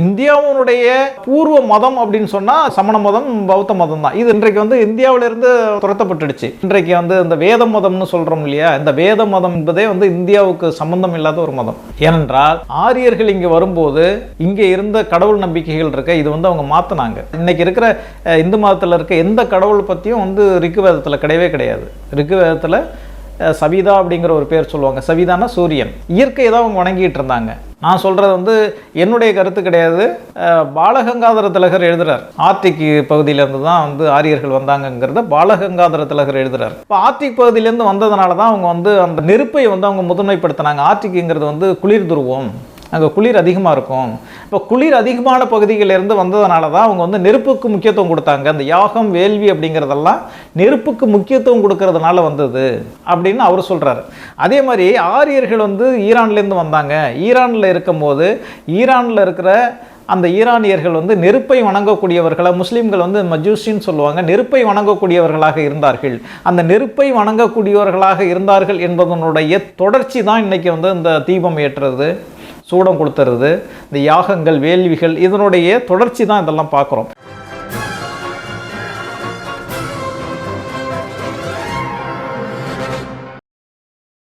இந்தியாவினுடைய பூர்வ மதம் அப்படின்னு சொன்னால் சமண மதம் பௌத்த மதம் தான். இது இன்றைக்கு வந்து இந்தியாவிலிருந்து துரத்தப்பட்டுடுச்சு. இன்றைக்கு வந்து இந்த வேத மதம்னு சொல்கிறோம் இல்லையா? இந்த வேத மதம் என்பதே வந்து இந்தியாவுக்கு சம்பந்தம் இல்லாத ஒரு மதம். ஏனென்றால் ஆரியர்கள் இங்கே வரும்போது இங்கே இருந்த கடவுள் நம்பிக்கைகள் இருக்க இது வந்து அவங்க மாற்றினாங்க இன்னைக்கு இருக்கிற இந்து மதத்தில் இருக்க எந்த கடவுள் பற்றியும் வந்து ரிக்குவேதத்தில் கிடையவே கிடையாது. ரிக்குவேதத்தில் சவிதா அப்படிங்கிற ஒரு பேர் சொல்லுவாங்க. சவிதானா சூரியன். இயற்கையை தான் அவங்க வணங்கிட்டு இருந்தாங்க. நான் சொல்கிறது வந்து என்னுடைய கருத்து கிடையாது. பாலகங்காதர திலகர் எழுதுறார். ஆர்டிக் பகுதியிலேருந்து தான் வந்து ஆரியர்கள் வந்தாங்கங்கிறத பாலகங்காதர திலகர் எழுதுறார். இப்போ ஆர்டிக் பகுதியிலேருந்து வந்ததுனால தான் அவங்க வந்து அந்த நெருப்பை வந்து அவங்க முதன்மைப்படுத்தினாங்க. ஆர்டிக்குங்கிறது வந்து குளிர் துருவம். அங்கே குளிர் அதிகமாக இருக்கும். இப்போ குளிர் அதிகமான பகுதிகளிலிருந்து வந்ததுனால தான் அவங்க வந்து நெருப்புக்கு முக்கியத்துவம் கொடுத்தாங்க. அந்த யாகம் வேள்வி அப்படிங்கிறதெல்லாம் நெருப்புக்கு முக்கியத்துவம் கொடுக்கறதுனால வந்தது அப்படின்னு அவர் சொல்கிறாரு அதே மாதிரி ஆரியர்கள் வந்து ஈரான்லேருந்து வந்தாங்க. ஈரானில் இருக்கும்போது ஈரானில் இருக்கிற அந்த ஈரானியர்கள் வந்து நெருப்பை வணங்கக்கூடியவர்களாக முஸ்லீம்கள் வந்து மஜூசின்னு சொல்லுவாங்க. நெருப்பை வணங்கக்கூடியவர்களாக இருந்தார்கள். அந்த நெருப்பை வணங்கக்கூடியவர்களாக இருந்தார்கள் என்பதனுடைய தொடர்ச்சி தான் இன்றைக்கி வந்து இந்த தீபம் ஏற்றுறது. சூடம் கொடுத்துறது இந்த யாகங்கள் வேள்விகள் இதனுடைய தொடர்ச்சி தான் இதெல்லாம் பார்க்குறோம்.